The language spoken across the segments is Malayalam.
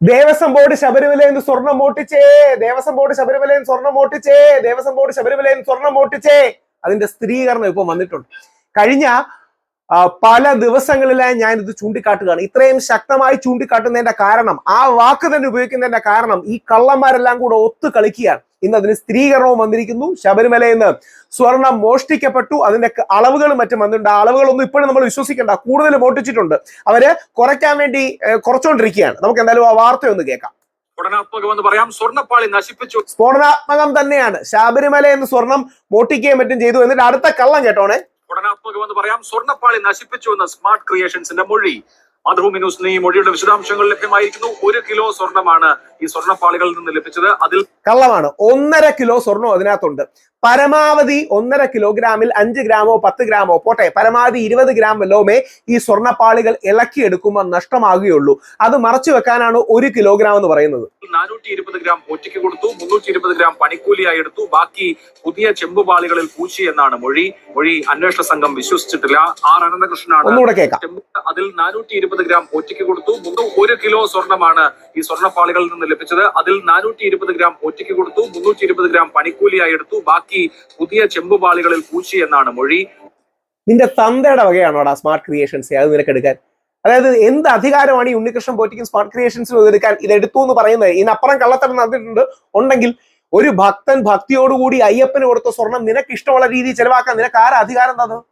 ദേവസ്വം ബോർഡ് ശബരിമലയിൽ നിന്ന് സ്വർണം മോട്ടിച്ചേ ദേവസ്വം ബോർഡ് ശബരിമലയിൽ നിന്ന് സ്വർണം മോട്ടിച്ചേ ദേവസ്വം ബോർഡ് ശബരിമലയിൽ നിന്ന് സ്വർണം മോട്ടിച്ചേ അതിന്റെ സ്ഥിരീകരണം ഇപ്പൊ വന്നിട്ടുണ്ട്. കഴിഞ്ഞ പല ദിവസങ്ങളിലായി ഞാൻ ഇത് ചൂണ്ടിക്കാട്ടുകയാണ്. ഇത്രയും ശക്തമായി ചൂണ്ടിക്കാട്ടുന്നതിന്റെ കാരണം ആ വാക്ക് തന്നെ ഉപയോഗിക്കുന്നതിന്റെ കാരണം ഈ കള്ളന്മാരെല്ലാം കൂടെ ഒത്തു കളിക്കുകയാണ് ഇന്ന് അതിന് സ്ഥിരീകരണവും വന്നിരിക്കുന്നു. ശബരിമലയിൽ നിന്ന് സ്വർണം മോഷ്ടിക്കപ്പെട്ടു. അതിന്റെ അളവുകൾ അളവുകളും മറ്റും വന്നിട്ടുണ്ട്. ആ അളവുകളൊന്നും ഇപ്പോഴും നമ്മൾ വിശ്വസിക്കേണ്ട. കൂടുതൽ മോട്ടിച്ചിട്ടുണ്ട് അവർ കുറയ്ക്കാൻ വേണ്ടി കുറച്ചുകൊണ്ടിരിക്കുകയാണ് നമുക്ക് എന്തായാലും ആ വാർത്ത ഒന്ന് കേൾക്കാം. സ്ഫോടനാത്മകമെന്ന് പറയാം. സ്വർണപ്പാളി നശിപ്പിച്ചു. സ്ഫോടനാത്മകം തന്നെയാണ്. ശബരിമല എന്ന് സ്വർണം മോട്ടിക്കുകയും മറ്റും ചെയ്തു എന്നിട്ട് അടുത്ത കള്ളം കേട്ടോണെ. സ്ഫോടനാത്മകമെന്ന് പറയാം. സ്വർണപ്പാളി നശിപ്പിച്ചു എന്ന സ്മാർട്ട് ക്രിയേഷൻസിന്റെ മൊഴി. മാതൃഭൂമി ന്യൂസിന് ഈ മൊഴിയുടെ വിശദാംശങ്ങൾ ലഭ്യമായിരിക്കുന്നു. ഒരു കിലോ സ്വർണമാണ് ഈ സ്വർണപ്പാളികളിൽ നിന്ന് ലഭിച്ചത്. അതിൽ കള്ളമാണ്. ഒന്നര കിലോ സ്വർണം അതിനകത്തുണ്ട്. പരമാവധി ഒന്നര കിലോഗ്രാമിൽ അഞ്ച് ഗ്രാമോ പത്ത് ഗ്രാമോ പോട്ടെ പരമാവധി ഇരുപത് ഗ്രാം വല്ലോമേ ഈ സ്വർണപ്പാളികൾ ഇളക്കിയെടുക്കുമ്പോൾ നഷ്ടമാകുകയുള്ളൂ. അത് മറച്ചു വെക്കാനാണ് ഒരു കിലോഗ്രാം എന്ന് പറയുന്നത്. നാനൂറ്റി ഇരുപത് ഗ്രാം ഒറ്റയ്ക്ക് കൊടുത്തു മുന്നൂറ്റി ഇരുപത് ഗ്രാം പണിക്കൂലിയായി എടുത്തു. ബാക്കി പുതിയ ചെമ്പുപാളികളിൽ പൂച്ചി എന്നാണ് മൊഴി. മൊഴി അന്വേഷണ സംഘം വിശ്വസിച്ചിട്ടില്ല. ആർ അനന്തകൃഷ്ണനാണ് അതിൽ നാനൂറ്റി ഇരുപത് ഗ്രാം ഒറ്റയ്ക്ക് കൊടുത്തു. മുന്നൂ ഒരു കിലോ സ്വർണമാണ് ഈ സ്വർണപ്പാളികളിൽ നിന്ന് ലഭിച്ചത്. അതിൽ നാനൂറ്റി ഇരുപത് ഗ്രാം ഒറ്റയ്ക്ക് കൊടുത്തു. മുന്നൂറ്റി ഇരുപത് ഗ്രാം പണിക്കൂലിയായി എടുത്തു. ബാക്കി പുതിയ ചെമ്പുപാളികളിൽ പൂച്ചി എന്നാണ് മൊഴി. നിന്റെ തന്തയുടെ വകയാണോടാ സ്മാർട്ട് ക്രിയേഷൻസ് അത് നിനക്ക് എടുക്കാൻ? അതായത് എന്ത് അധികാരമാണ് ഈ ഉണ്ണികൃഷ്ണൻ പോറ്റിക്കും സ്മാർട്ട് ക്രിയേഷൻസിനും എടുക്കാൻ? ഇത് എടുത്തു എന്ന് പറയുന്നത്. ഇതിനപ്പുറം കള്ളത്തരം നടന്നിട്ടുണ്ട്. ഉണ്ടെങ്കിൽ ഒരു ഭക്തൻ ഭക്തിയോടുകൂടി അയ്യപ്പന് കൊടുത്ത സ്വർണം നിനക്ക് ഇഷ്ടമുള്ള രീതിയിൽ ചെലവാക്കാൻ നിനക്ക് ആരാ അധികാരം തന്നത്?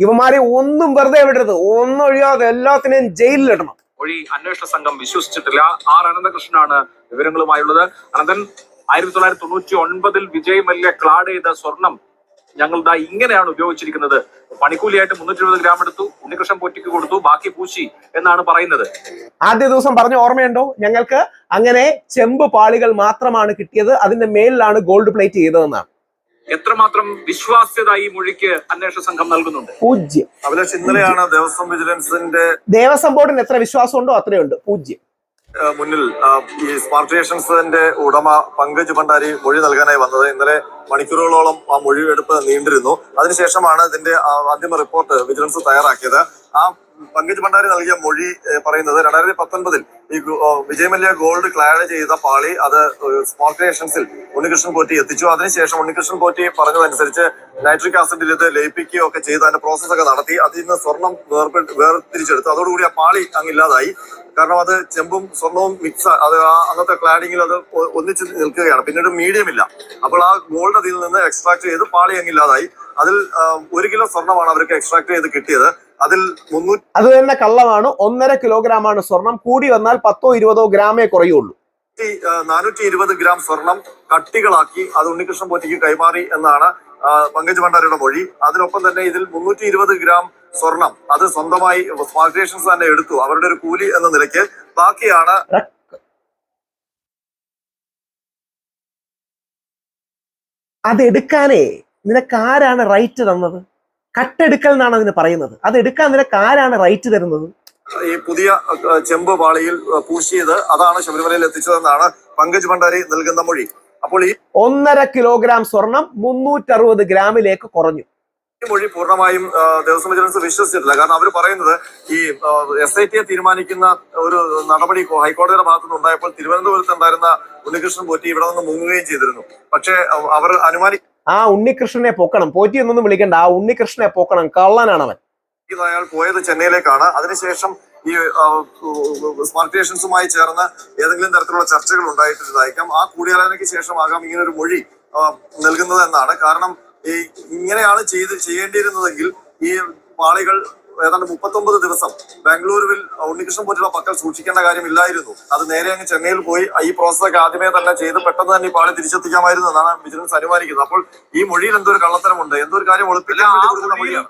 ഇവന്മാരെ ഒന്നും വെറുതെ വിടരുത്. ഒന്നും ഒഴിയാതെ എല്ലാത്തിനെയും ജയിലിലിടണം വഴി അന്വേഷണ സംഘം വിശ്വസിച്ചിട്ടില്ല. ആർ അനന്തകൃഷ്ണനാണ് വിവരങ്ങളുമായുള്ളത്. അനന്തൻ ആയിരത്തി തൊള്ളായിരത്തി തൊണ്ണൂറ്റി ഒൻപതിൽ വിജയ് മല്യ ക്ലാഡ് ചെയ്ത സ്വർണം ഞങ്ങൾ ദാ ഇങ്ങനെയാണ് ഉപയോഗിച്ചിരിക്കുന്നത്. പണിക്കൂലിയായിട്ട് മുന്നൂറ്റി ഇരുപത് ഗ്രാം എടുത്തു ഉണ്ണികൃഷ്ണൻ പൊറ്റിക്ക് കൊടുത്തു ബാക്കി പൂശി എന്നാണ് പറയുന്നത്. ആദ്യ ദിവസം പറഞ്ഞ ഓർമ്മയുണ്ടോ? ഞങ്ങൾക്ക് അങ്ങനെ ചെമ്പ് പാളികൾ മാത്രമാണ് കിട്ടിയത്. അതിന്റെ മേലിലാണ് ഗോൾഡ് പ്ലേറ്റ് ചെയ്തതെന്നാണ്. എത്രമാത്രം വിശ്വാസ്യത ഈ മൊഴിക്ക് അന്വേഷണ സംഘം നൽകുന്നുണ്ട്? പൂജ്യം. അഭിലാഷ് ഇന്നലെയാണ് ദേവസ്വം വിജിലൻസിന്റെ ദേവസ്വം ബോർഡിന് എത്ര വിശ്വാസമുണ്ടോ അത്രയുണ്ട്. പൂജ്യം. മുന്നിൽ ഈ സ്മാർട്ട് ക്രിയേഷൻസിന്റെ ഉടമ പങ്കജ് ഭണ്ഡാരി മൊഴി നൽകാനായി വന്നത്. ഇന്നലെ മണിക്കൂറുകളോളം ആ മൊഴിയെടുപ്പ് നീണ്ടിരുന്നു. അതിനുശേഷമാണ് ഇതിന്റെ അന്തിമ റിപ്പോർട്ട് വിജിലൻസ് തയ്യാറാക്കിയത്. ആ പങ്കജ് ഭണ്ഡാരി നൽകിയ മൊഴി പറയുന്നത് രണ്ടായിരത്തി പത്തൊൻപതിൽ ഈ ഗോ- ആ, വിജയ് മല്യ ഗോൾഡ് ക്ലാഡ് ചെയ്ത പാളി അത് സ്മാർട്ട് ക്രിയേഷൻസിൽ ഉണ്ണികൃഷ്ണൻ പോറ്റി എത്തിച്ചു. അതിനുശേഷം ഉണ്ണികൃഷ്ണൻ പോറ്റി പറഞ്ഞതനുസരിച്ച് നൈട്രിക് ആസിഡിൽ ഇത് ലയിപ്പിക്കുകയോ ഒക്കെ ചെയ്ത്. അതിന്റെ പ്രോസസ്സൊക്കെ നടത്തി. അതിൽ നിന്ന് സ്വർണം വേർതിരിച്ചെടുത്തു. അതോടുകൂടി ആ പാളി അങ്ങ് ഇല്ലാതായി. കാരണം അത് ചെമ്പും സ്വർണവും മിക്സ് അത് ആ അന്നത്തെ ക്ലാഡിങ്ങിൽ അത് ഒന്നിച്ച് നിൽക്കുകയാണ്. പിന്നീട് മീഡിയം ഇല്ല. അപ്പോൾ ആ ഗോൾഡ് അതിൽ നിന്ന് എക്സ്ട്രാക്ട് ചെയ്ത് പാളി അങ്ങില്ലാതായി അതിൽ ഒരു കിലോ സ്വർണമാണ് അവർക്ക് എക്സ്ട്രാക്ട് ചെയ്ത് കിട്ടിയത്. അതിൽ മുന്നൂറ്റി അത് തന്നെ കള്ളമാണ്. ഒന്നര കിലോഗ്രാം ആണ് സ്വർണം. കൂടി വന്നാൽ പത്തോ ഇരുപതോ ഗ്രാമേ കുറയുള്ളൂ. നാനൂറ്റി ഇരുപത് ഗ്രാം സ്വർണം കട്ടികളാക്കി അത് ഉണ്ണികൃഷ്ണൻ പോറ്റിക്ക് കൈമാറി എന്നാണ് പങ്കജ് ഭണ്ഡാരിയുടെ മൊഴി. അതിനൊപ്പം തന്നെ ഇതിൽ മുന്നൂറ്റി ഇരുപത് ഗ്രാം സ്വർണം. അത് സ്വന്തമായി സ്മാർട്ട് തന്നെ എടുത്തു. അവരുടെ ഒരു കൂലി എന്ന നിലയ്ക്ക് ബാക്കിയാണ് അതെടുക്കാനേ നിനക്ക് ആരാണ് റൈറ്റ് തന്നത്? കട്ടെടുക്കൽ എന്നാണ് അതിന് പറയുന്നത്? അത് എടുക്കാൻ നിനക്ക് ആരാണ് റൈറ്റ് തരുന്നത്? ഈ പുതിയ ചെമ്പ് പാളിയിൽ പൂശിയത് അതാണ് ശബരിമലയിൽ എത്തിച്ചതെന്നാണ് പങ്കജ് ഭണ്ഡാരി നൽകുന്ന മൊഴി. അപ്പോൾ ഈ ഒന്നര കിലോഗ്രാം സ്വർണം മുന്നൂറ്ററുപത് ഗ്രാമിലേക്ക് കുറഞ്ഞു. ഈ മൊഴി പൂർണമായും ദേവസ്വം വിജിലൻസ് വിശ്വസിച്ചിട്ടില്ല. കാരണം അവർ പറയുന്നത് ഈ എസ് ഐ ടിയെ തീരുമാനിക്കുന്ന ഒരു നടപടി ഹൈക്കോടതിയുടെ ഭാഗത്തു നിന്ന് ഉണ്ടായപ്പോൾ തിരുവനന്തപുരത്ത് ഉണ്ടായിരുന്ന ഉണ്ണികൃഷ്ണൻ പോറ്റി ഇവിടെ നിന്ന് മുങ്ങുകയും ചെയ്തിരുന്നു. പക്ഷേ അവർ അനുമാനി ആ ഉണ്ണികൃഷ്ണനെ പൊക്കണം. പോറ്റി എന്നൊന്നും വിളിക്കണ്ട. ആ ഉണ്ണികൃഷ്ണനെ പൊക്കണം. കള്ളനാണ് അവൻ അയാൾ പോയത് ചെന്നൈയിലേക്കാണ്. അതിനുശേഷം ഈ സ്മാർട്ട് ക്രിയേഷൻസുമായി ചേർന്ന് ഏതെങ്കിലും തരത്തിലുള്ള ചർച്ചകൾ ഉണ്ടായിട്ടുള്ളതായിരിക്കാം ആ കൂടിയാലോചനയ്ക്ക് ശേഷമാകാം ഇങ്ങനെ ഒരു മൊഴി നൽകുന്നത് എന്നാണ്. കാരണം ഈ ഇങ്ങനെയാണ് ചെയ്ത് ചെയ്യേണ്ടിയിരുന്നതെങ്കിൽ ഈ പാളികൾ ഏതാണ്ട് മുപ്പത്തൊമ്പത് ദിവസം ബാംഗ്ലൂരുവിൽ ഉണ്ണികൃഷ്ണൻ പോറ്റുള്ള പക്കൽ സൂക്ഷിക്കേണ്ട കാര്യമില്ലായിരുന്നു. അത് നേരെ അങ്ങ് ചെന്നൈയിൽ പോയി. ഈ പ്രോസസ്സൊക്കെ ആദ്യമേ തന്നെ ചെയ്ത് പെട്ടെന്ന് തന്നെ ഈ പാളി തിരിച്ചെത്തിക്കാമായിരുന്നു എന്നാണ് വിജിലൻസ് അനുമാനിക്കുന്നത്. അപ്പോൾ ഈ മൊഴിയിൽ എന്തോ ഒരു കള്ളത്തരമുണ്ട്? എന്തോ ഒരു കാര്യം ഒളിപ്പിക്കാൻ വേണ്ടി കൊടുക്കുന്ന മൊഴിയാണ്?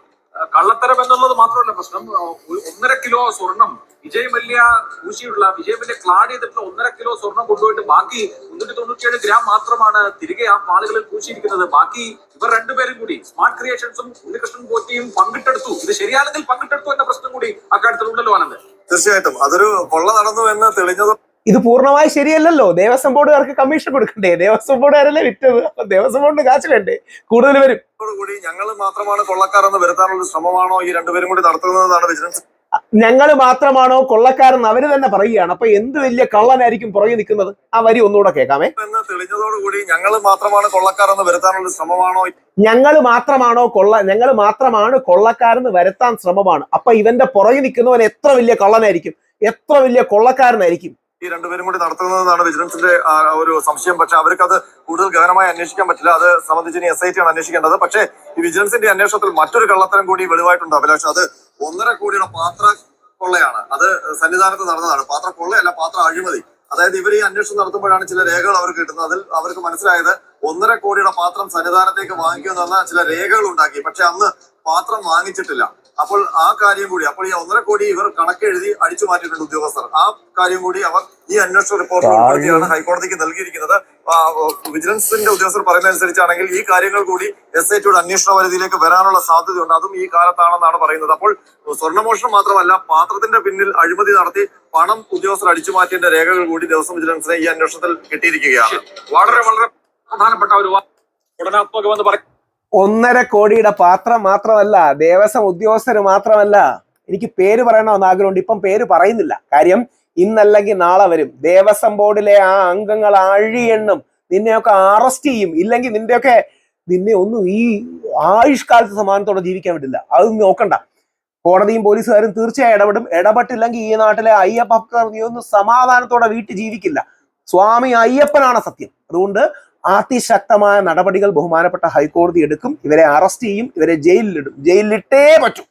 കള്ളത്തരം എന്നുള്ളത് മാത്രമല്ല പ്രശ്നം. ഒന്നര കിലോ സ്വർണം വിജയ് മല്യ ഊശിയുള്ള വിജയ് മല്യ ക്ലാഡ് ചെയ്തിട്ടുള്ള ഒന്നര കിലോ സ്വർണം കൊണ്ടുപോയിട്ട് ബാക്കി മുന്നൂറ്റി തൊണ്ണൂറ്റിയേഴ് ഗ്രാം മാത്രമാണ് തിരികെ ആ പാളുകളിൽ പൂശിയിരിക്കുന്നത്. ബാക്കി ഇവർ രണ്ടുപേരും കൂടി സ്മാർട്ട് ക്രിയേഷൻസും ഉണ്ണികൃഷ്ണൻ പോറ്റിയും പങ്കിട്ടെടുത്തു. ഇത് ശരിയാണെങ്കിൽ പങ്കിട്ടെടുത്തു എന്ന പ്രശ്നം കൂടി അക്കാര്യത്തിൽ ഉണ്ടല്ലോ ആനന്ദ് തീർച്ചയായിട്ടും. അതൊരു കൊള്ള നടന്നു എന്ന് തെളിഞ്ഞത് ഇത് പൂർണമായി ശരിയല്ലല്ലോ. ദേവസ്വം ബോർഡുകാർക്ക് കമ്മീഷൻ കൊടുക്കണ്ടേ? ദേവസ്വം ബോർഡുകാരല്ലേ വിറ്റത്? അപ്പൊ ദേവസ്വം ബോർഡിന് കാശ് വേണ്ടേ? കൂടുതൽ വരും. കൂടി ഞങ്ങൾ മാത്രമാണ് കൊള്ളക്കാരെന്ന് വരുത്താനുള്ള ശ്രമമാണോ ഈ രണ്ടുപേരും കൂടി നടത്തുന്നതെന്നാണ് വിജിലൻസ് ഞങ്ങൾ മാത്രമാണോ കൊള്ളക്കാരെന്ന് അവർ തന്നെ പറയുകയാണ്. അപ്പൊ എന്ത് വലിയ കള്ളനായിരിക്കും പുറകെ നിൽക്കുന്നത്? ആ വരി ഒന്നുകൂടെ കേൾക്കാമേ. തെളിഞ്ഞതോടുകൂടി ഞങ്ങൾ മാത്രമാണ് കൊള്ളക്കാരെന്ന് വരുത്താനുള്ള ശ്രമമാണോ? ഞങ്ങൾ മാത്രമാണോ കൊള്ള ഞങ്ങൾ മാത്രമാണ് കൊള്ളക്കാരെന്ന് വരുത്താൻ ശ്രമമാണ്. അപ്പൊ ഇവന്റെ പുറകെ നിൽക്കുന്നവൻ എത്ര വലിയ കള്ളനായിരിക്കും? എത്ര വലിയ കൊള്ളക്കാരനായിരിക്കും? ഈ രണ്ടുപേരും കൂടി നടത്തുന്നതെന്നാണ് വിജിലൻസിന്റെ ഒരു സംശയം. പക്ഷെ അവർക്ക് അത് കൂടുതൽ ഗഹനമായി അന്വേഷിക്കാൻ പറ്റില്ല. അത് സംബന്ധിച്ച് ഇനി എസ് ഐ ടി ആണ് അന്വേഷിക്കേണ്ടത്. പക്ഷേ ഈ വിജിലൻസിന്റെ അന്വേഷണത്തിൽ മറ്റൊരു കള്ളത്തരം കൂടി വെളിവായിട്ടുണ്ട് അഭിലാഷ്. അത് ഒന്നര കോടിയുടെ പാത്ര കൊള്ളയാണ്. അത് സന്നിധാനത്ത് നടന്നതാണ്. പാത്ര കൊള്ളയല്ല പാത്ര അഴിമതി. അതായത് ഇവർ ഈ അന്വേഷണം നടത്തുമ്പോഴാണ് ചില രേഖകൾ അവർക്ക് കിട്ടുന്നത്. അതിൽ അവർക്ക് മനസ്സിലായത് ഒന്നര കോടിയുടെ പാത്രം സന്നിധാനത്തേക്ക് വാങ്ങിക്കുമെന്ന ചില രേഖകൾ ഉണ്ടാക്കി. പക്ഷെ അന്ന് പാത്രം വാങ്ങിച്ചിട്ടില്ല. അപ്പോൾ ആ കാര്യം കൂടി അപ്പോൾ ഈ ഒന്നര കോടി ഇവർ കണക്കെഴുതി അടിച്ചു മാറ്റിയിട്ടുണ്ട് ഉദ്യോഗസ്ഥർ. ആ കാര്യം കൂടി അവർ ഈ അന്വേഷണ റിപ്പോർട്ട് ഉൾപ്പെടുത്തിയാണ് ഹൈക്കോടതിക്ക് നൽകിയിരിക്കുന്നത്. വിജിലൻസിന്റെ ഉദ്യോഗസ്ഥർ പറയുന്നതനുസരിച്ചാണെങ്കിൽ ഈ കാര്യങ്ങൾ കൂടി എസ് ഐ ടിയുടെ അന്വേഷണ പരിധിയിലേക്ക് വരാനുള്ള സാധ്യതയുണ്ട്. അതും ഈ കാലത്താണെന്നാണ് പറയുന്നത്. അപ്പോൾ സ്വർണമോഷണം മാത്രമല്ല പാത്രത്തിന്റെ പിന്നിൽ അഴിമതി നടത്തി പണം ഉദ്യോഗസ്ഥർ അടിച്ചു മാറ്റിയതിന്റെ രേഖകൾ കൂടി ദേവസ്വം വിജിലൻസിനെ ഈ അന്വേഷണത്തിൽ കിട്ടിയിരിക്കുകയാണ്. വളരെ വളരെ പ്രധാനപ്പെട്ട ഒരു ഉടനാത്മകമെന്ന് പറയും ഒന്നര കോടിയുടെ പാത്രം മാത്രമല്ല ദേവസ്വം ഉദ്യോഗസ്ഥർ മാത്രമല്ല എനിക്ക് പേര് പറയണമെന്ന് ആഗ്രഹമുണ്ട്. ഇപ്പം പേര് പറയുന്നില്ല. കാര്യം ഇന്നല്ലെങ്കിൽ നാളെ വരും. ദേവസ്വം ബോർഡിലെ ആ അംഗങ്ങൾ അഴിയെണ്ണും നിന്നെയൊക്കെ അറസ്റ്റ് ചെയ്യും. ഇല്ലെങ്കിൽ നിന്റെയൊക്കെ നിന്നെ ഒന്നും ഈ ആയുഷ്കാലത്ത് സമാനത്തോടെ ജീവിക്കാൻ പറ്റില്ല അത് നോക്കണ്ട. കോടതിയും പോലീസുകാരും തീർച്ചയായും ഇടപെടും. ഇടപെട്ടില്ലെങ്കിൽ ഈ നാട്ടിലെ അയ്യപ്പ നീ ഒന്നും സമാധാനത്തോടെ വീട്ടിൽ ജീവിക്കില്ല. സ്വാമി അയ്യപ്പനാണ് സത്യം. അതുകൊണ്ട് അതിശക്തമായ നടപടികൾ ബഹുമാനപ്പെട്ട ഹൈക്കോടതി എടുക്കും. ഇവരെ അറസ്റ്റ് ചെയ്യും. ഇവരെ ജയിലിലിടും ജയിലിലിട്ടേ പറ്റൂ.